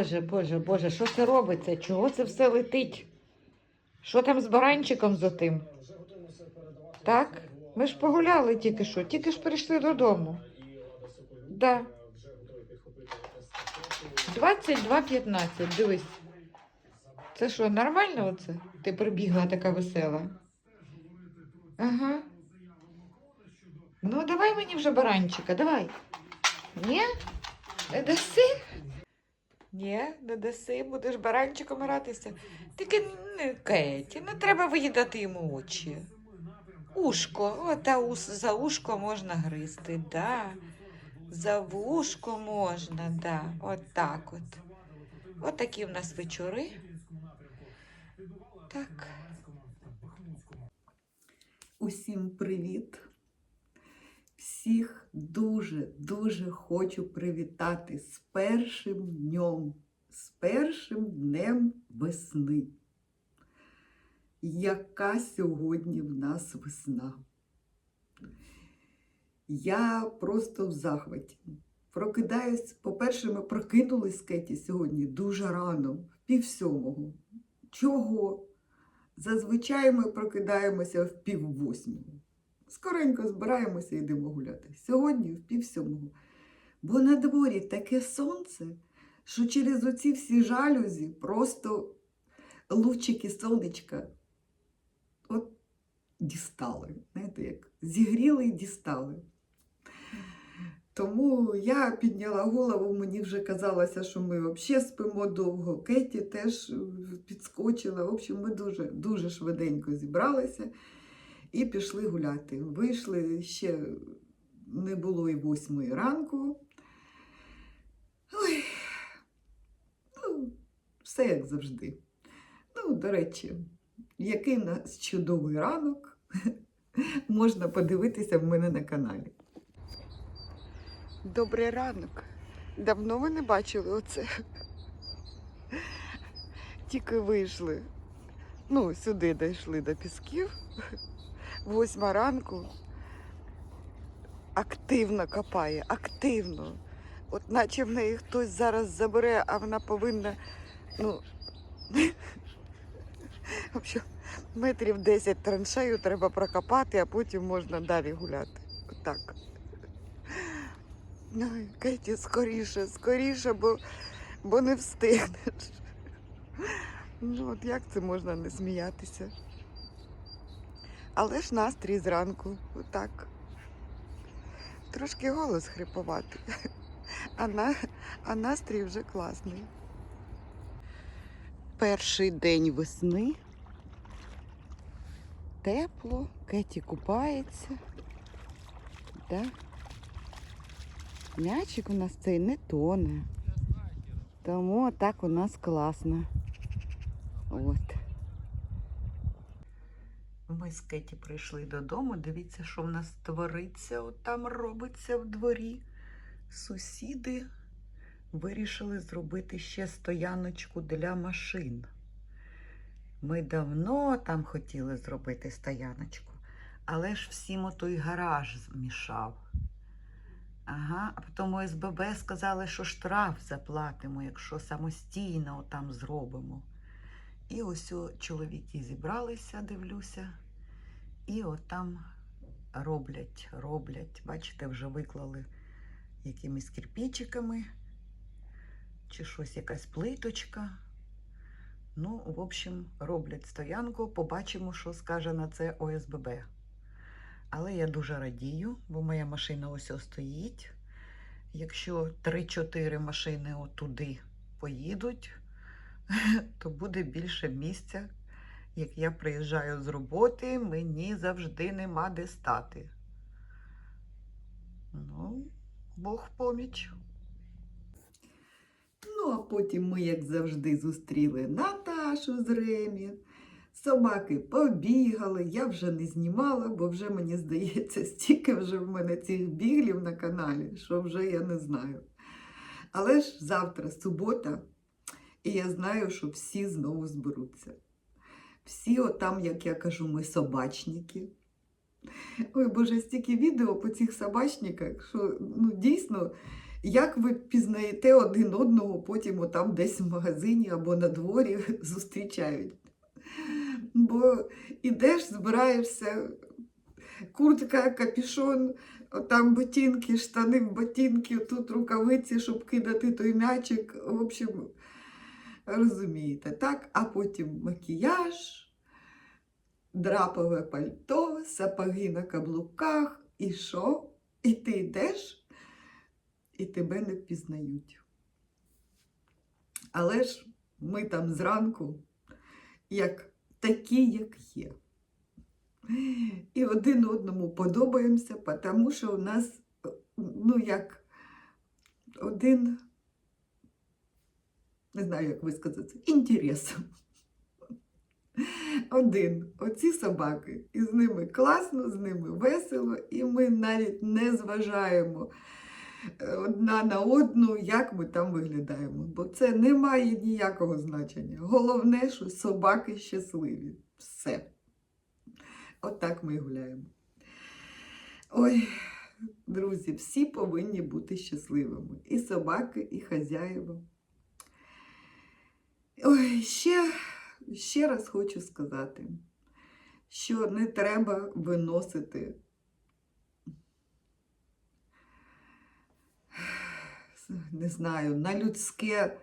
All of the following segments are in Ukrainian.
Боже, Боже, Боже, що це робиться? Чого це все летить? Що там з баранчиком за тим? Так? Ми ж погуляли тільки що, тільки ж прийшли додому. Да. 22.15, дивись. Це що, нормально оце? Ти прибігла така весела. Ага. Ну, давай мені вже баранчика, давай. Ні? Не даси? Ні, не даси, будеш баранчиком гратися. Тільки не Кеті, не треба виїдати йому очі. Ушко, ота ус, за ушко можна гризти, да. За вушко можна, да. От так от. От такі в нас вечори. Так. Усім привіт! Всіх дуже-дуже хочу привітати з першим днем, з першим днем весни. Яка сьогодні в нас весна? Я просто в захваті. Прокидаюсь, по-перше, ми прокинулись з Кеті сьогодні дуже рано, в пів сьомого. Чого? Зазвичай ми прокидаємося в пів восьмого. Скоренько збираємося і йдемо гуляти. Сьогодні в пів. Бо на дворі таке сонце, що через оці всі жалюзі просто лучики сонечка от дістали. Знаєте, як зігріли і дістали. Тому я підняла голову, мені вже казалося, що ми взагалі спимо довго. Кеті теж підскочила. В общем, ми дуже, дуже швиденько зібралися і пішли гуляти. Вийшли ще не було і восьмої ранку. Ой, ну, все як завжди. Ну, до речі, який нас чудовий ранок можна подивитися в мене на каналі. Добрий ранок. Давно ви не бачили оце. Тільки вийшли. Ну, сюди дійшли до пісків. Восьма ранку. Активно копає, активно. От наче в неї хтось зараз забере, а вона повинна, ну, общем, метрів 10 траншею треба прокопати, а потім можна далі гуляти. Отак. Ой, Кеті, скоріше, скоріше, бо, бо не встигнеш. Ну, от як це можна не сміятися? Але ж настрій зранку, отак. Трошки голос хриповатий, а, на, а настрій вже класний. Перший день весни. Тепло, Кеті купається. Да? М'ячик у нас цей не тоне. Тому так у нас класно. От. Ми з Кеті прийшли додому. Дивіться, що в нас твориться, от там робиться в дворі. Сусіди вирішили зробити ще стояночку для машин. Ми давно там хотіли зробити стояночку, але ж всім отой гараж змішав. Ага, а потім ОСББ сказали, що штраф заплатимо, якщо самостійно там зробимо. І ось чоловіки зібралися, дивлюся, і отам роблять, роблять. Бачите, вже виклали якимись кирпичиками, чи щось, якась плиточка. Ну, в общем, роблять стоянку, побачимо, що скаже на це ОСББ. Але я дуже радію, бо моя машина ось стоїть. Якщо 3-4 машини отуди поїдуть, то буде більше місця. Як я приїжджаю з роботи, мені завжди нема де стати. Ну, Бог поміч. Ну, а потім ми, як завжди, зустріли Наташу з Ремі. Собаки побігали, я вже не знімала, бо вже мені здається, стільки вже в мене цих біглів на каналі, що вже я не знаю. Але ж завтра субота, і я знаю, що всі знову зберуться. Всі, отам, як я кажу, ми собачники. Ой, Боже, стільки відео по цих собачниках, що ну, дійсно Як ви пізнаєте один одного, потім отам десь в магазині або на дворі зустрічають? Бо ідеш, збираєшся, куртка, капюшон, там ботинки, штани в ботинки, тут рукавиці, щоб кидати той м'ячик. В общем, розумієте, так? А потім макіяж, драпове пальто, сапоги на каблуках. І що? І ти йдеш, і тебе не впізнають. Але ж ми там зранку, як такі, як є. І один одному подобаємося, тому що у нас, ну як, один, не знаю, як висказати, інтерес. Один. Оці собаки. І з ними класно, з ними весело, і ми навіть не зважаємо е, одна на одну, як ми там виглядаємо. Бо це не має ніякого значення. Головне, що собаки щасливі. Все. Отак ми і гуляємо. Ой, друзі, всі повинні бути щасливими. І собаки, і хазяїва. Ой, ще, ще раз хочу сказати, що не треба виносити не знаю, на людське,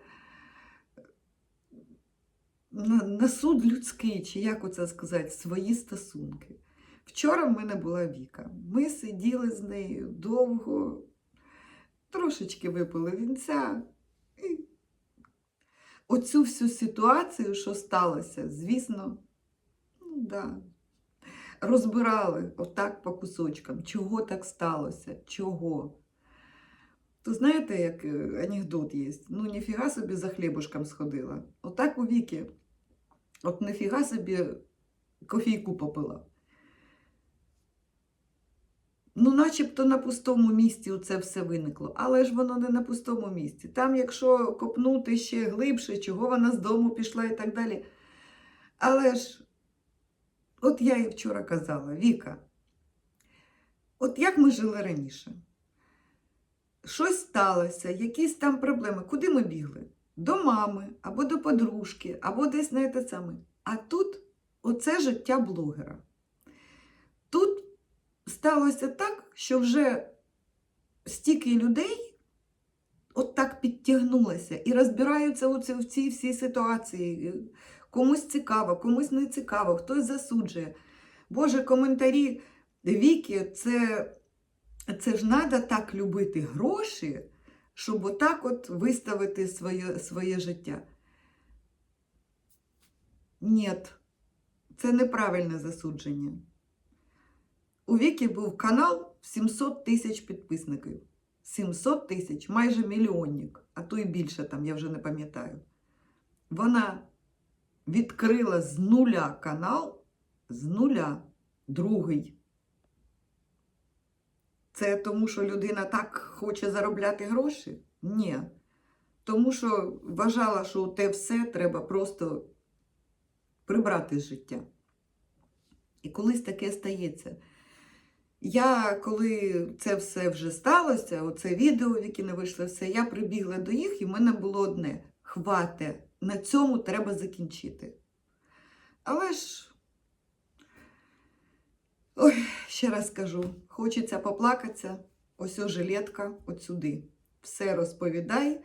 на, суд людський, чи як оце сказати, свої стосунки. Вчора в мене була Віка. Ми сиділи з нею довго, трошечки випили вінця. І оцю всю ситуацію, що сталося, звісно, ну да, розбирали отак по кусочкам, чого так сталося, чого. То знаєте, як е, анекдот є? Ну, ніфіга собі за хлібушком сходила. Отак у віки. От ніфіга собі кофійку попила. Ну, начебто на пустому місці це все виникло, але ж воно не на пустому місці. Там, якщо копнути ще глибше, чого вона з дому пішла і так далі. Але ж, от я і вчора казала, Віка, от як ми жили раніше? щось сталося, якісь там проблеми. Куди ми бігли? До мами, або до подружки, або десь на те саме. А тут оце життя блогера. Сталося так, що вже стільки людей от так підтягнулося і розбираються у цій всій ситуації. Комусь цікаво, комусь не цікаво, хтось засуджує. Боже, коментарі Віки, це це ж треба так любити гроші, щоб отак от виставити своє, своє життя. Ні, це неправильне засудження. У Віки був канал 700 тисяч підписників. 700 тисяч, майже мільйонник, а то і більше там, я вже не пам'ятаю. Вона відкрила з нуля канал, з нуля другий. Це тому, що людина так хоче заробляти гроші? Ні. Тому що вважала, що те все треба просто прибрати з життя. І колись таке стається. Я, коли це все вже сталося, оце відео, в яке не вийшло все, я прибігла до їх, і в мене було одне: хвате, на цьому треба закінчити. Але ж. Ой, ще раз кажу, хочеться поплакатися, ось о жилетка, от сюди. Все розповідай.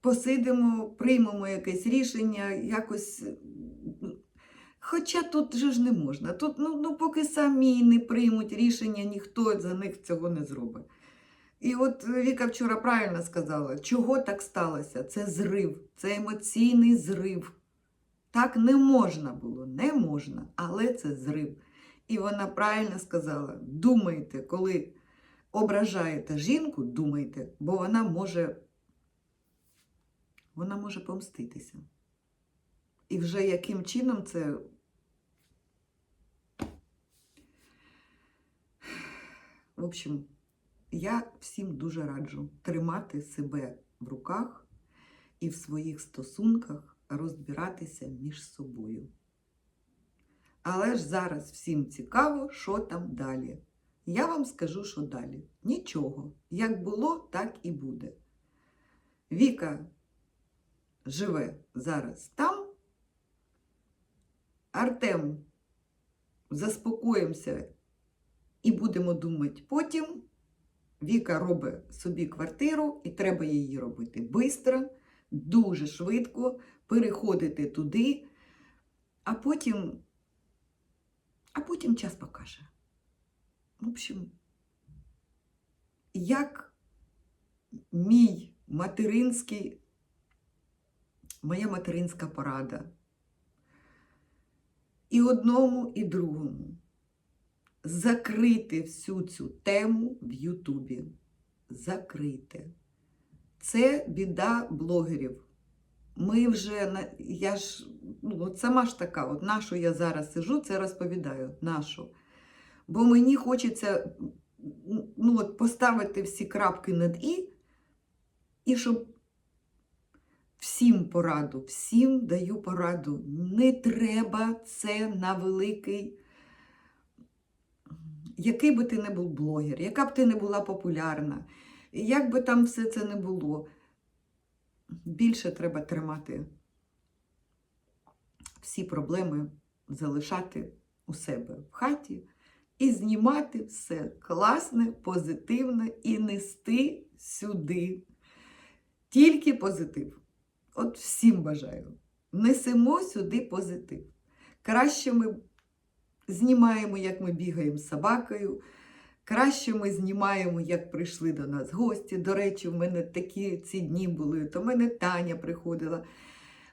Посидимо, приймемо якесь рішення, якось. Хоча тут же ж не можна. Тут, ну, ну, поки самі не приймуть рішення, ніхто за них цього не зробить. І от Віка вчора правильно сказала, чого так сталося? Це зрив, це емоційний зрив. Так не можна було, не можна, але це зрив. І вона правильно сказала: думайте, коли ображаєте жінку, думайте, бо вона може, вона може помститися. І вже яким чином це. В общем, я всім дуже раджу тримати себе в руках і в своїх стосунках розбиратися між собою. Але ж зараз всім цікаво, що там далі. Я вам скажу, що далі. Нічого. Як було, так і буде. Віка живе зараз там. Артем, заспокоїмося і будемо думати потім. Віка робить собі квартиру, і треба її робити швидко, дуже швидко, переходити туди, а потім, а потім час покаже. В общем, як мій материнський, моя материнська порада. І одному, і другому закрити всю цю тему в Ютубі. Закрити. Це біда блогерів. Ми вже, я ж, ну, от сама ж така, от нашу я зараз сижу, це розповідаю, нашу. Бо мені хочеться ну, от поставити всі крапки над І, і щоб всім пораду, всім даю пораду. Не треба це на великий який би ти не був блогер, яка б ти не була популярна, як би там все це не було, більше треба тримати всі проблеми, залишати у себе в хаті і знімати все класне, позитивне і нести сюди. Тільки позитив. От всім бажаю. Несемо сюди позитив. Краще ми знімаємо, як ми бігаємо з собакою. Краще ми знімаємо, як прийшли до нас гості. До речі, в мене такі ці дні були. То в мене Таня приходила.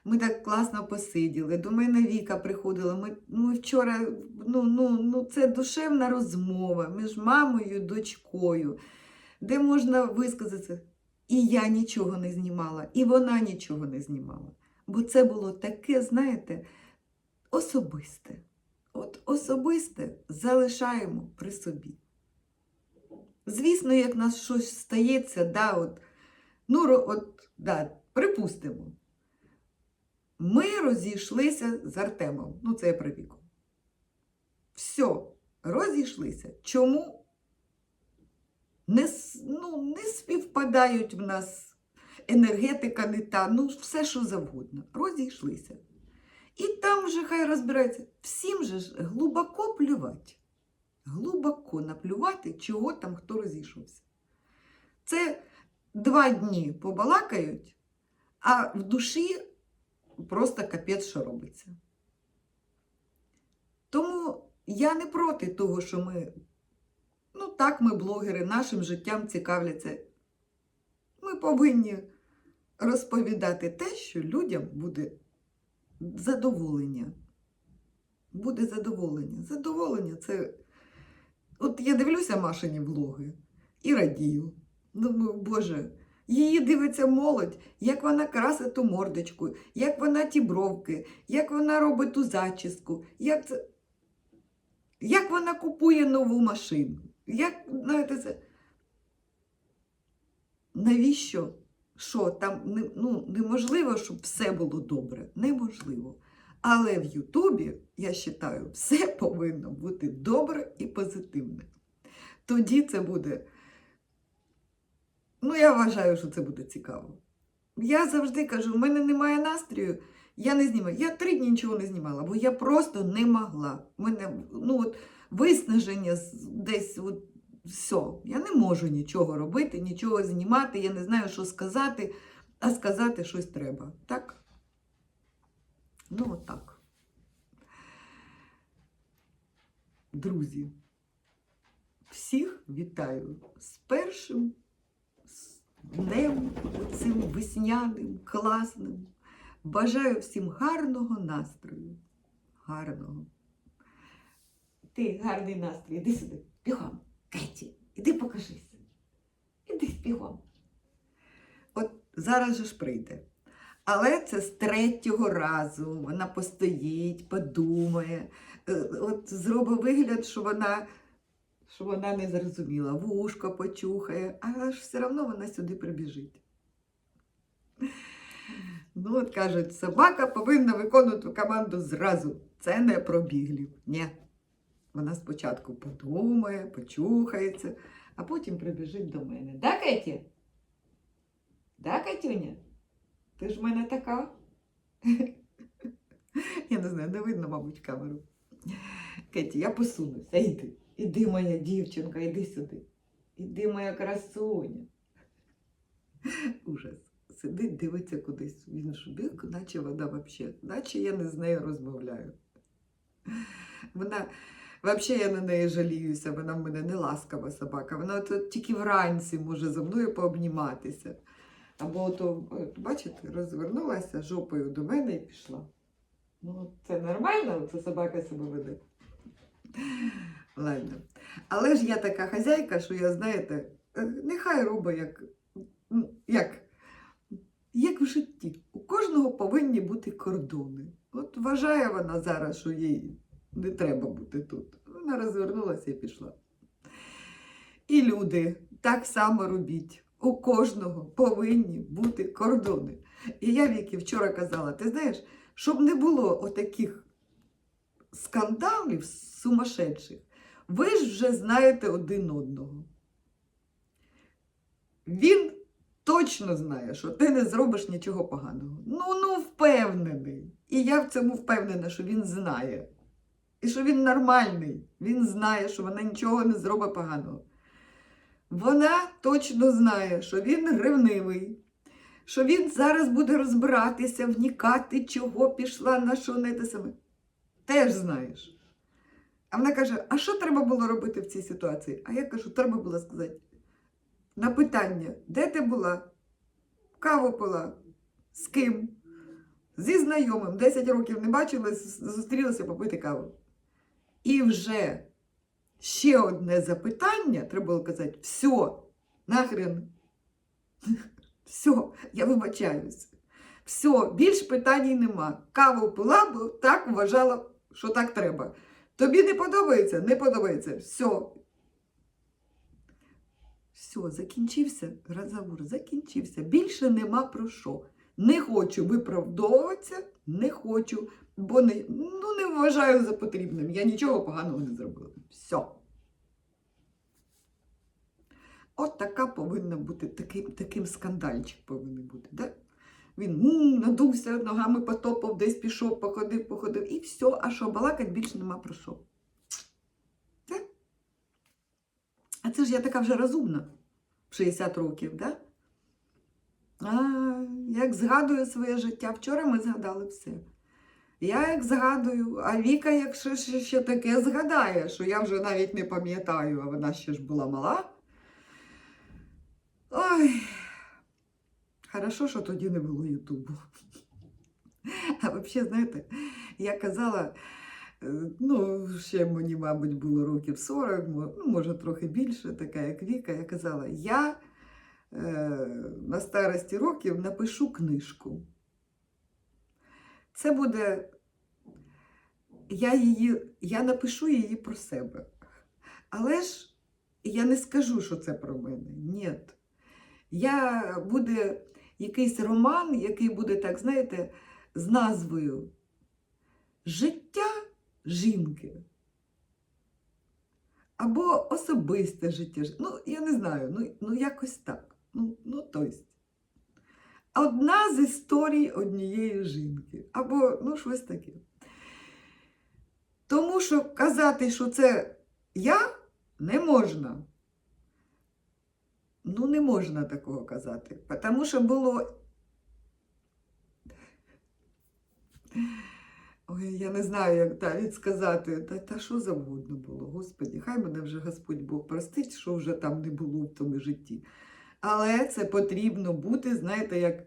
Ми так класно посиділи. До мене Віка приходила. Ми ну, вчора ну, ну, ну, це душевна розмова між мамою і дочкою, де можна висказатися. І я нічого не знімала, і вона нічого не знімала. Бо це було таке, знаєте, особисте. От особисте залишаємо при собі. Звісно, як нас щось стається, да, от, ну, от, да, припустимо, ми розійшлися з Артемом. Ну, це я про віку. Все, розійшлися. Чому? Не, ну, не співпадають в нас енергетика не та, ну, все, що завгодно. Розійшлися. І там вже хай розбирається. Всім же ж глибоко плювати. Глибоко наплювати, чого там хто розійшовся. Це два дні побалакають, а в душі просто капець, що робиться. Тому я не проти того, що ми, ну так, ми блогери, нашим життям цікавляться. Ми повинні розповідати те, що людям буде задоволення. Буде задоволення. Задоволення це. От я дивлюся Машині влоги і радію. Думаю, Боже, її дивиться молодь, як вона красить ту мордочку, як вона ті бровки, як вона робить ту зачіску, як, як вона купує нову машину. Як, знаєте, це... Навіщо? Що там ну, неможливо, щоб все було добре. Неможливо. Але в Ютубі, я вважаю, все повинно бути добре і позитивне. Тоді це буде. Ну, я вважаю, що це буде цікаво. Я завжди кажу, в мене немає настрою, я не знімаю. Я три дні нічого не знімала, бо я просто не могла. У мене ну, от, виснаження десь от, все. Я не можу нічого робити, нічого знімати, я не знаю, що сказати, а сказати щось треба. Так? Ну, отак. Друзі, всіх вітаю з першим днем, цим весняним, класним. Бажаю всім гарного настрою. Гарного. Ти гарний настрій, іди сюди, бігом. Кеті, іди покажися. Іди бігом. От зараз же ж прийде. Але це з третього разу. Вона постоїть, подумає, е, от зробить вигляд, що вона, що вона не зрозуміла, вушко почухає, але ж все одно вона сюди прибіжить. Ну, от кажуть, собака повинна виконувати команду зразу. Це не про біглів. Ні. Вона спочатку подумає, почухається, а потім прибіжить до мене. Да, Кеті? Да, Катюня? Ти ж в мене така? Я не знаю, не видно, мабуть, камеру. Кеті, я посунуся. Іди. Іди, моя дівчинка, іди сюди. Іди, моя красуня. Ужас. Сидить, дивиться кудись в іншу наче вона взагалі, наче я не з нею розмовляю. Вона, взагалі я на неї жаліюся, вона в мене не ласкава собака. Вона от, тільки вранці може зі мною пообніматися. Або от, бачите, розвернулася жопою до мене і пішла. Ну, це нормально, це собака себе веде. Ладно. Але ж я така хазяйка, що я, знаєте, е, нехай робить як, як, як в житті. У кожного повинні бути кордони. От вважає вона зараз, що їй не треба бути тут. Вона розвернулася і пішла. І люди так само робіть. У кожного повинні бути кордони. І я Вікі вчора казала: ти знаєш, щоб не було отаких скандалів сумасшедших, ви ж вже знаєте один одного. Він точно знає, що ти не зробиш нічого поганого. Ну, ну, впевнений. І я в цьому впевнена, що він знає. І що він нормальний. Він знає, що вона нічого не зробить поганого. Вона точно знає, що він ревнивий, що він зараз буде розбиратися, вникати, чого пішла, на що не те саме. Теж знаєш. А вона каже: а що треба було робити в цій ситуації? А я кажу, треба було сказати на питання, де ти була? Каву пила? З ким? Зі знайомим. 10 років не бачили, зустрілися попити каву. І вже ще одне запитання, треба було казати, все, нахрен. Все, я вибачаюсь. Все, більш питань нема. Каву пила, бо так вважала, що так треба. Тобі не подобається? Не подобається. Все. Все, закінчився розговор, закінчився. Більше нема про що. Не хочу виправдовуватися, не хочу, бо не, ну, не вважаю за потрібним. Я нічого поганого не зробила. Все. От така повинна бути, такий, таким скандальчик повинен бути. Да? Він м, надувся, ногами потопав, десь пішов, походив, походив, і все, а що балакать більше нема про що. Да? А це ж я така вже розумна в 60 років, да? А, як згадую своє життя, вчора ми згадали все. Я як згадую, а Віка, якщо ще, ще таке згадає, що я вже навіть не пам'ятаю, а вона ще ж була мала. Ой, хорошо, що тоді не було Ютубу. А взагалі, знаєте, я казала, е, ну, ще мені, мабуть, було років 40, ну, може, трохи більше, така як Віка, я казала, я на старості років напишу книжку. Це буде, я, її, я напишу її про себе. Але ж я не скажу, що це про мене. Ні. Я буде якийсь роман, який буде, так, знаєте, з назвою Життя жінки. Або особисте життя. Ну, я не знаю, ну, ну якось так. Ну, ну, то есть. Одна з історій однієї жінки. Або ну, щось таке. Тому що казати, що це я, не можна. Ну, не можна такого казати. Тому що було. Ой, я не знаю, як навіть сказати, та, та що завгодно було, Господі, хай мене вже Господь Бог простить, що вже там не було в тому житті. Але це потрібно бути, знаєте, як.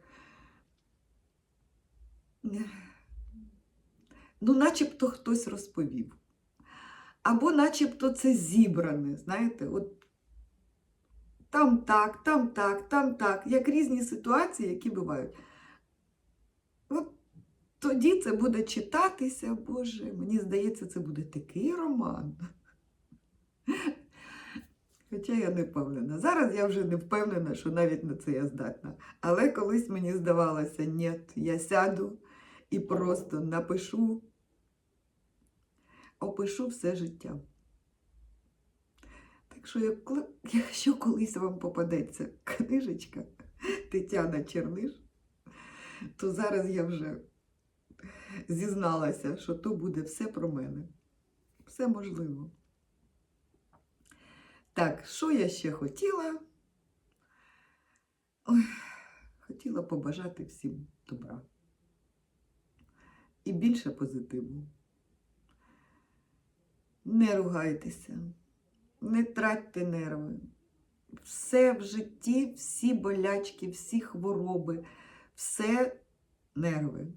Ну, начебто хтось розповів. Або начебто це зібране, знаєте, от там так, там так, там так, як різні ситуації, які бувають. От тоді це буде читатися, Боже, мені здається, це буде такий роман. Хоча я не впевнена. Зараз я вже не впевнена, що навіть на це я здатна. Але колись мені здавалося, ні, я сяду і просто напишу, опишу все життя. Так що, якщо колись вам попадеться книжечка Тетяна Черниш, то зараз я вже зізналася, що то буде все про мене. Все можливо. Так, що я ще хотіла? Ой, хотіла побажати всім добра. І більше позитиву. Не ругайтеся, не тратьте нерви. Все в житті, всі болячки, всі хвороби, все нерви.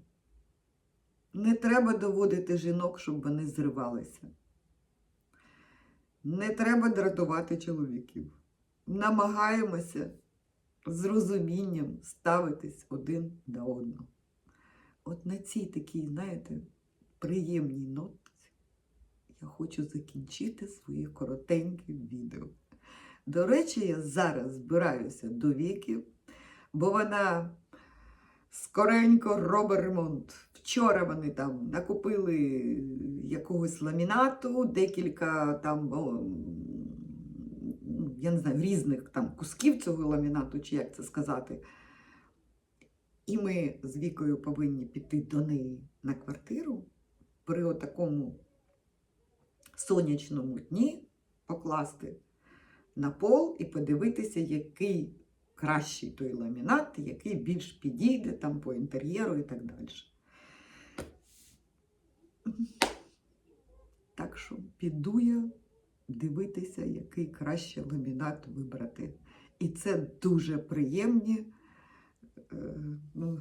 Не треба доводити жінок, щоб вони зривалися. Не треба дратувати чоловіків. Намагаємося з розумінням ставитись один до одного. От на цій такій, знаєте, приємній нотці я хочу закінчити своє коротеньке відео. До речі, я зараз збираюся до віків, бо вона скоренько робить ремонт. Вчора вони там накупили якогось ламінату, декілька там, я не знаю, різних там кусків цього ламінату, чи як це сказати. І ми з Вікою повинні піти до неї на квартиру при отакому сонячному дні покласти на пол і подивитися, який кращий той ламінат, який більш підійде там по інтер'єру і так далі. Так що піду я дивитися, який краще ламінат вибрати. І це дуже приємні. е, ну,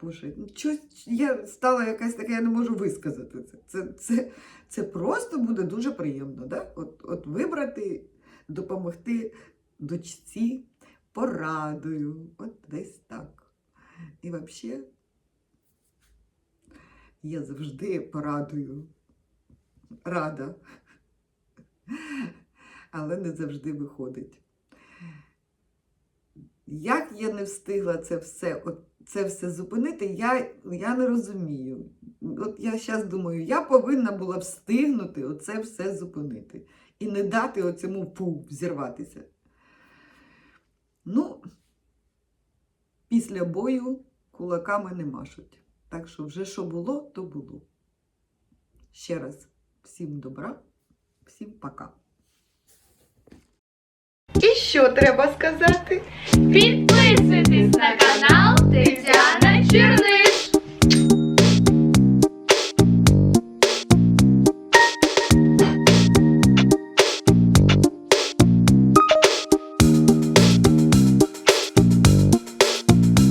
Боже, ну, щось я стала якась така, я не можу висказати це. Це, це, це просто буде дуже приємно. Да? От, от вибрати, допомогти дочці порадою. От десь так. І взагалі, я завжди порадую рада, але не завжди виходить. Як я не встигла це все, це все зупинити, я, я не розумію. От я зараз думаю, я повинна була встигнути оце все зупинити і не дати оцьому пу зірватися. Ну, після бою кулаками не машуть. Так що вже що було, то було. Ще раз всім добра, всім пока. І що треба сказати? Підписуйтесь на канал Тетяна Черних.